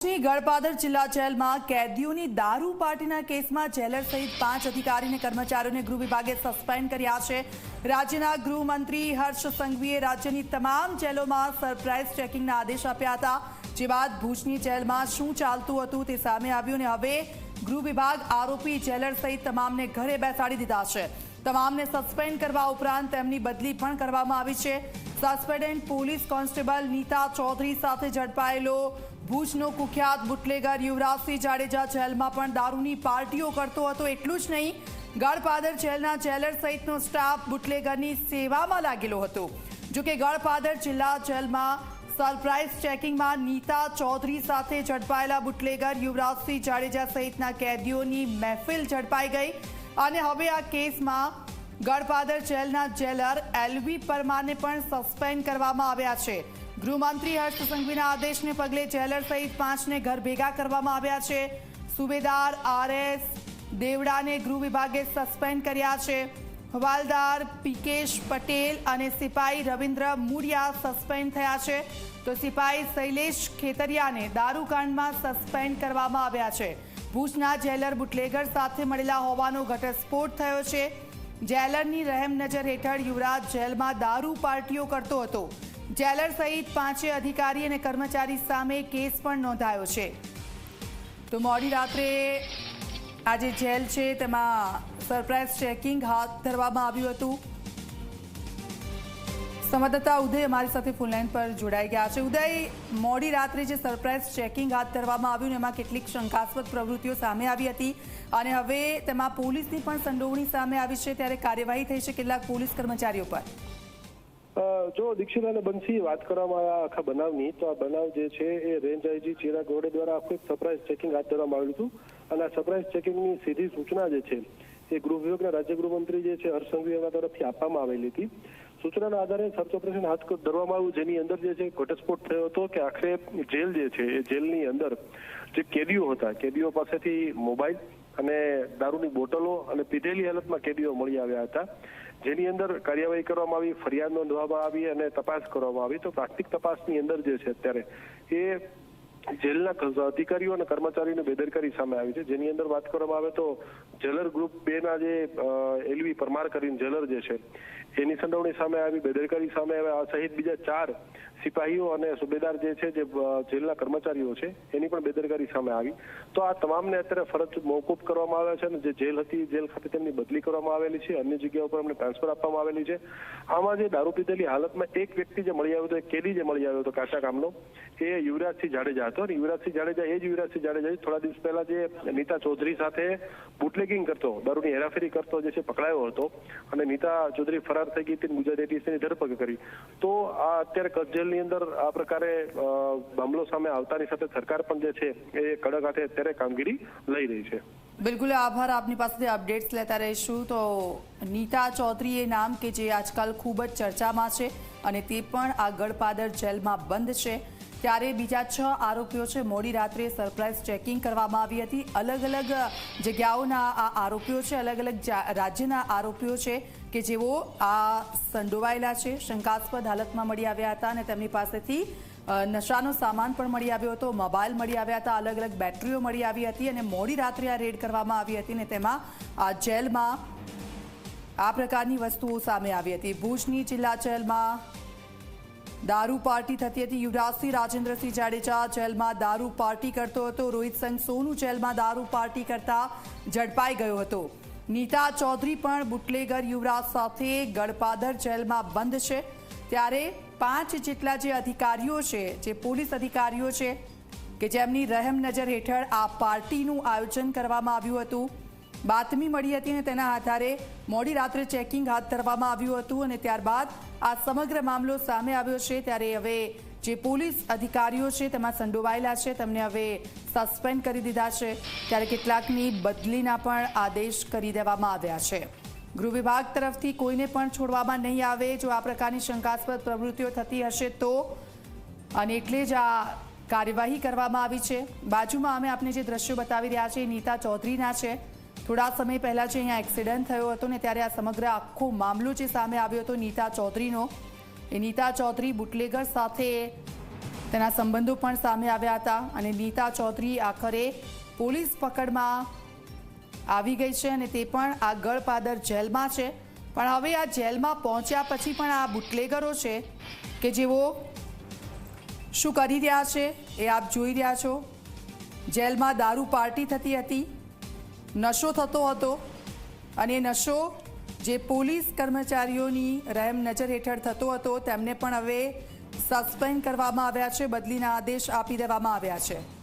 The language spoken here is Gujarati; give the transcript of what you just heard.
ભરૂચની ગળપાદર જિલ્લા જેલમાં કેદીઓની દારૂ પાર્ટીના કેસમાં જેલર સહિત પાંચ અધિકારી અને કર્મચારીઓને ગૃહ વિભાગે સસ્પેન્ડ કર્યા છે. રાજ્યના ગૃહમંત્રી હર્ષ સંઘવીએ રાજ્યની તમામ જેલોમાં સરપ્રાઇઝ ચેકિંગના આદેશ આપ્યા હતા. જે બાદ ભુજની જેલમાં શું ચાલતું હતું તે સામે આવ્યું અને હવે ગૃહ વિભાગ આરોપી જેલર સહિત તમામને ઘરે બેસાડી દીધા છે. તમામને સસ્પેન્ડ કરવા ઉપરાંત તેમની બદલી પણ કરવામાં આવી છે. Suspended police constable Nita Chaudhary સાથે ઝડપાયેલો ભુજનો કુખ્યાત બુટલેગર યુવરાજસિંહ જાડેજા જેલમાં પણ દારૂની પાર્ટીઓ કરતો હતો, એટલું જ નહીં. ગળપાદર જેલના જેલર સહિતનો સ્ટાફ બુટલેગરની સેવામાં લાગેલો હતો. જોકે ગળપાદર જિલ્લા જેલમાં સરપ્રાઇઝ ચેકિંગમાં નીતા ચૌધરી સાથે ઝડપાયેલા બુટલેગર યુવરાજસિંહ જાડેજા સહિતના કેદીઓની મહેફિલ ઝડપાઈ ગઈ અને હવે આ કેસમાં ગળપાદર જેલના જેલર એલવી પરમારને પણ સસ્પેન્ડ કરવામાં આવ્યા છે. ગૃહમંત્રી હર્ષ સંઘવીના આદેશને પગલે જેલર સહિત પાંચને ઘર ભેગા કરવામાં આવ્યા છે. સુબેદાર આરએસ દેવડાને ગૃહ વિભાગે સસ્પેન્ડ કર્યા છે. હવાલદાર પીકેશ પટેલ અને સિપાઈ રવિન્દ્ર મુરિયા સસ્પેન્ડ થયા છે. તો સિપાઈ શૈલેષ ખેતરિયાને દારૂકાંડમાં સસ્પેન્ડ કરવામાં આવ્યા છે. ભુજના જેલર બુટલેગર સાથે મળેલા હોવાનો ઘટસ્ફોટ થયો છે. જેલરની રહેમ નજર હેઠળ યુવરાજ જેલમાં દારૂ પાર્ટીઓ કરતો હતો. જેલર સહિત પાંચે અધિકારી અને કર્મચારી સામે કેસ પણ નોંધાયો છે. તો મોડી રાત્રે આ જે જેલ છે, તેમાં સરપ્રાઇઝ ચેકિંગ હાથ ધરવામાં આવ્યું હતું. સંવાદદાતા ઉદય અમારી સાથે ફૂલલાઈન પર જોડાઈ ગયા છે. ઉદય, મોડી રાત્રે જે સરપ્રાઇઝ ચેકિંગ હાથ ધરવામાં આવ્યું એમાં કેટલીક શંકાસ્પદ પ્રવૃત્તિઓ સામે આવી હતી અને હવે તેમાં પોલીસની પણ સંડોવણી સામે આવી છે. ત્યારે કાર્યવાહી થઈ છે કેટલાક પોલીસ કર્મચારીઓ પર. જો દીક્ષિત અને બંસી વાત કરવામાં આવે આખા બનાવની, તો આ બનાવ જે છે એ રેન્જ આઈજી ચિરાગ ગોડે દ્વારા આખું સરપ્રાઇઝ ચેકિંગ હાથ ધરવામાં આવ્યું હતું. અને આ સરપ્રાઇઝ ચેકિંગની સીધી સૂચના જે છે એ ગૃહ વિભાગના રાજ્ય ગૃહમંત્રી જે છે, હર્ષ સંઘવી એમના તરફથી આપવામાં આવેલી હતી. સૂચનાના આધારે સર્ચ ઓપરેશન હાથ ધરવામાં આવ્યું, જેની અંદર જે છે, ઘટસ્ફોટ થયો હતો કે આખરે જેલ જે છે, એ જેલની અંદર જે કેદીઓ હતા, કેદીઓ પાસેથી મોબાઈલ અને દારૂની બોટલો અને પીધેલી હાલતમાં કેદીઓ મળી આવ્યા હતા. જેની અંદર કાર્યવાહી કરવામાં આવી, ફરિયાદ નોંધવામાં આવી અને તપાસ કરવામાં આવી. તો પ્રાથમિક તપાસની અંદર જે છે અત્યારે એ જેલના અધિકારીઓ અને કર્મચારીઓની બેદરકારી સામે આવી છે. જેની અંદર વાત કરવામાં આવે તો જેલર ગ્રુપ બે ના જે એલવી પરમાર કરીને જેલર જે છે, એની સંડોવણી સામે આવી, બેદરકારી સામે આવ્યા. સહિત બીજા ચાર સિપાહીઓ અને સુબેદાર જે છે, જે જેલના કર્મચારીઓ છે, એની પણ બેદરકારી સામે આવી. તો આ તમામને અત્યારે ફરજ મોકૂફ કરવામાં આવે છે અને જે જેલ હતી, જેલ ખાતે તેમની બદલી કરવામાં આવેલી છે. અન્ય જગ્યાઓ પર એમને ટ્રાન્સફર આપવામાં આવેલી છે. આમાં જે દારૂ પીધેલી હાલતમાં એક વ્યક્તિ જે મળી આવ્યો હતો, એક કેદી જે મળી આવ્યો હતો કાચા કામનો એ યુવરાજસિંહ જાડેજા અને યુવરાજસિંહ જાડેજા, એ જ યુવરાજસિંહ જાડેજા થોડા દિવસ પહેલા જે નીતા ચૌધરી સાથે બુટલેગિંગ કરતો, દારૂની હેરાફેરી કરતો જે છે, પકડાયો હતો. અને નીતા ચૌધરી ફરાર થઈ ગઈ હતી ગુજરાત એટીએસની ધરપકડ કરી. તો આ અત્યારે કચ્છ જેલની અંદર આ પ્રકારે મામલો સામે આવતાની સાથે સરકાર પણ જે છે, એ કડક હાથે અત્યારે કામગીરી લઈ રહી છે. બિલકુલ, આભાર. આપની પાસેથી અપડેટ્સ લેતા રહીશું. તો નીતા ચૌધરી એ નામ કે જે આજકાલ ખૂબ જ ચર્ચામાં છે અને તે પણ આ ગળપાદર જેલમાં બંધ છે. ત્યારે બીજા છ આરોપીઓ છે. મોડી રાત્રે સરપ્રાઇઝ ચેકિંગ કરવામાં આવી હતી. અલગ અલગ જગ્યાઓના આ આરોપીઓ છે. અલગ અલગ રાજ્યના આરોપીઓ છે કે જેઓ આ સંડોવાયેલા છે. શંકાસ્પદ હાલતમાં મળી આવ્યા હતા અને તેમની પાસેથી નશાનો સામાન પણ મળી આવ્યો હતો. મોબાઈલ મળી આવ્યા હતા. અલગ અલગ બેટરીઓ મળી આવી હતી અને મોડી રાત્રે આ રેડ કરવામાં આવી હતી અને તેમાં આ જેલમાં આ પ્રકારની વસ્તુઓ સામે આવી હતી. ભુજની જિલ્લા જેલમાં દારૂ પાર્ટી થતી હતી યુવરાજસિંહ રાજેન્દ્રસિંહ જાડેજા જેલમાં દારૂ પાર્ટી કરતો હતો રોહિત સંઘ સોનુ જેલમાં દારૂ પાર્ટી કરતા ઝડપાઈ ગયો હતો નીતા ચૌધરી પણ બુટલેગર યુવરાજ સાથે ગળપાદર જેલમાં બંધ છે ત્યારે પાંચ જેટલા જે અધિકારીઓ છે, જે પોલીસ અધિકારીઓ છે, કે જેમની રહેમ નજર હેઠળ આ પાર્ટીનું આયોજન કરવામાં આવ્યું હતું। બાતમી મળી હતી અને તેના આધારે મોડી રાત્રે ચેકિંગ હાથ ધરવામાં આવ્યું હતું અને ત્યારબાદ આ સમગ્ર મામલો સામે આવ્યો છે. ત્યારે હવે જે પોલીસ અધિકારીઓ છે તેમાં સંડોવાયેલા છે. તેમને હવે સસ્પેન્ડ કરી દીધા છે. ત્યારે કેટલાકની બદલીના પણ આદેશ કરી દેવામાં આવ્યા છે. ગૃહ વિભાગ તરફથી કોઈને પણ છોડવામાં નહીં આવે. જો આ પ્રકારની શંકાસ્પદ પ્રવૃત્તિઓ થતી હશે તો અને એટલે જ આ કાર્યવાહી કરવામાં આવી છે. બાજુમાં અમે આપને જે દ્રશ્યો બતાવી રહ્યા છે નીતા ચૌધરીના છે. થોડા સમય પહેલાં જે અહીંયા એક્સિડન્ટ થયો હતો ને ત્યારે આ સમગ્ર આખો મામલો જે સામે આવ્યો હતો નીતા ચૌધરીનો, એ નીતા ચૌધરી બુટલેગર સાથે તેના સંબંધો પણ સામે આવ્યા હતા અને નીતા ચૌધરી આખરે પોલીસ પકડમાં આવી ગઈ છે અને તે પણ આ ગળપાદર જેલમાં છે. પણ હવે આ જેલમાં પહોંચ્યા પછી પણ આ બુટલેગરો છે કે જેઓ શું કરી રહ્યા છે એ આપ જોઈ રહ્યા છો. જેલમાં દારૂ પાર્ટી થતી હતી. નશો થતો હતો અને નશો જે પોલીસ કર્મચારીઓની રહેમ નજર હેઠળ થતો હતો, તેમને પણ હવે સસ્પેન્ડ કરવામાં આવ્યા છે, બદલીના આદેશ આપી દેવામાં આવ્યા છે.